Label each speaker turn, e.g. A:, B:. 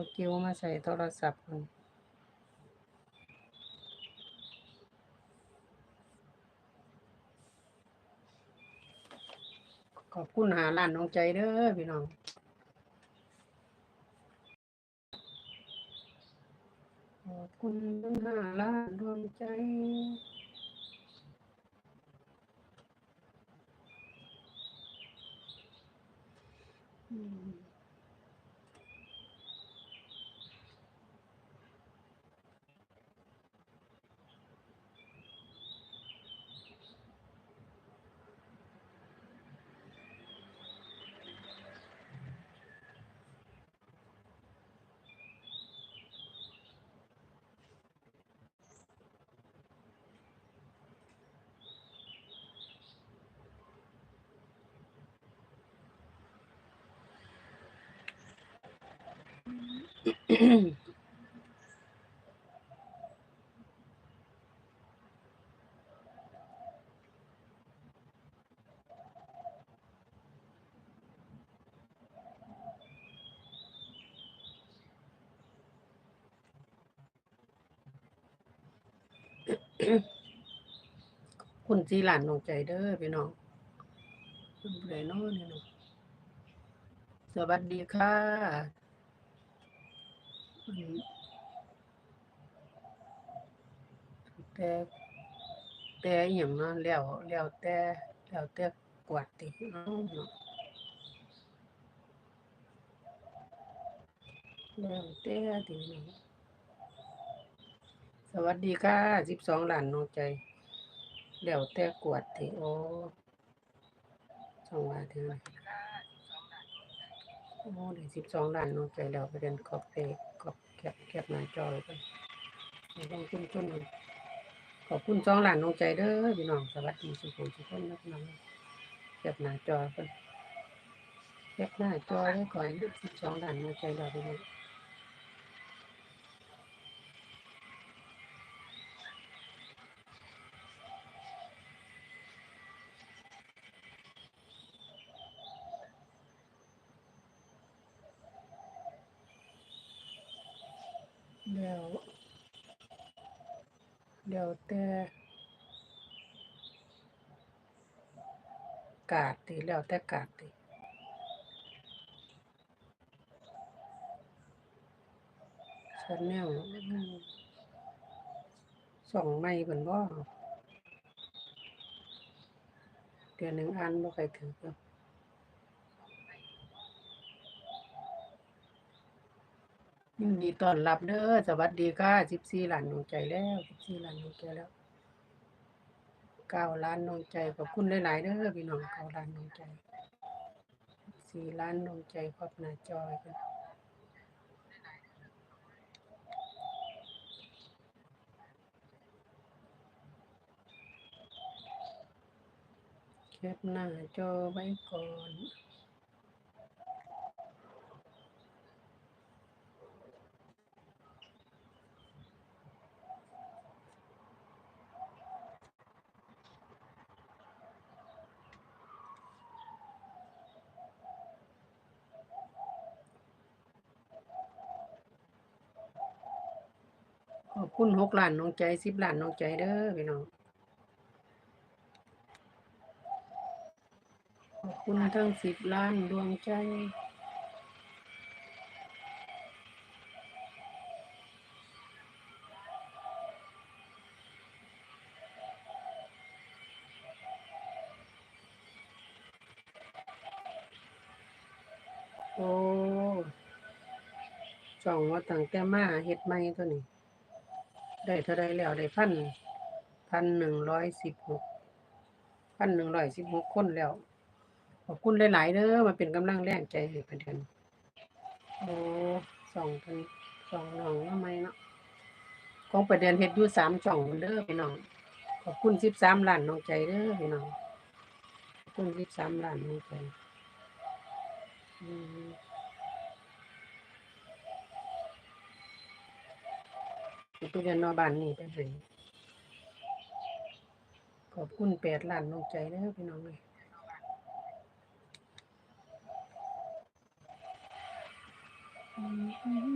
A: เอากิ้วมาใส่โทรศัพท์ขอบคุณหาล้านน้องใจเด้อพี่น้องขอบคุณหาล้านดวงใจอืม คุณจีหลานนองใจเด้อพี่น้องคุณผู้ใดเน้อนี่เนาะสวัสดีค่ะ แต่แต่อหย่างเนาะแล้วแล้วแต่แล้วแต่กวาดติเนาะเนาะแล้วแต่ติเนาะสวัสดีค่ะสิบสองล้านน้องใจแล้วแต่กวดที่โอ้สองว่าถึงไหนโอ้ได้สิบสองล้านน้องใจแล้วไปเดินขอบเตขอบ แคบแคบหน้าจอเลยกันต้องจุ้นจุ้มขอบคุณสองหลานน้องใจเด้อพี่น้องสวัสดีสุขุมสุขคนนะพี่น้องแคบหน้าจอกันแคบหน้าจอได้ก่อนสิบสองหลานน้องใจแล้วพี่น้อง แล้วแล้วแต่กาดติแล้วแต่กาดติชันแนลสองไม่เพิ่นบ่เดือนหนึ่งอันบ่ใครถือครับ ยินดีต้อนรับเด้อสวัสดีค่ะ14ล้านดวงใจแล้ว14ล้านดวงใจแล้ว9ล้านดวงใจขอบคุณหลายๆเด้อพี่น้อง9ล้านดวงใจ4ล้านดวงใจขอบหน้าจอไว้กันแคปหน้าจอไว้ก่อน ขอบคุณ6ล้านดวงใจ10ล้านดวงใจเด้อพี่น้องขอบคุณทั้ง10ล้านดวงใจโอ้จ่องว่าตั้งแต่มาเฮ็ดใหม่ตัวนี้ ได้เท่าใดแล้วได้พันพันหนึ่งร้อยสิบหกพันหนึ่งร้อยสิบหกคนแล้ว ขอบคุณหลายๆเด้อมาเป็นกำลังแรงใจให้ประเด็นโอ้สองพันสองน้องทำไมเนาะของประเด็นเฮ็ดอยู่สามช่องเด้อพี่น้อง ขอบคุณสิบสามล้านน้องใจเด้อพี่น้องขอบคุณสิบสามล้านน้องใจอืม ตู้เรียนนอบ้านนี่เป็นไงขอบคุณแปดล้านน้องใจนะครับพี่น้องเลย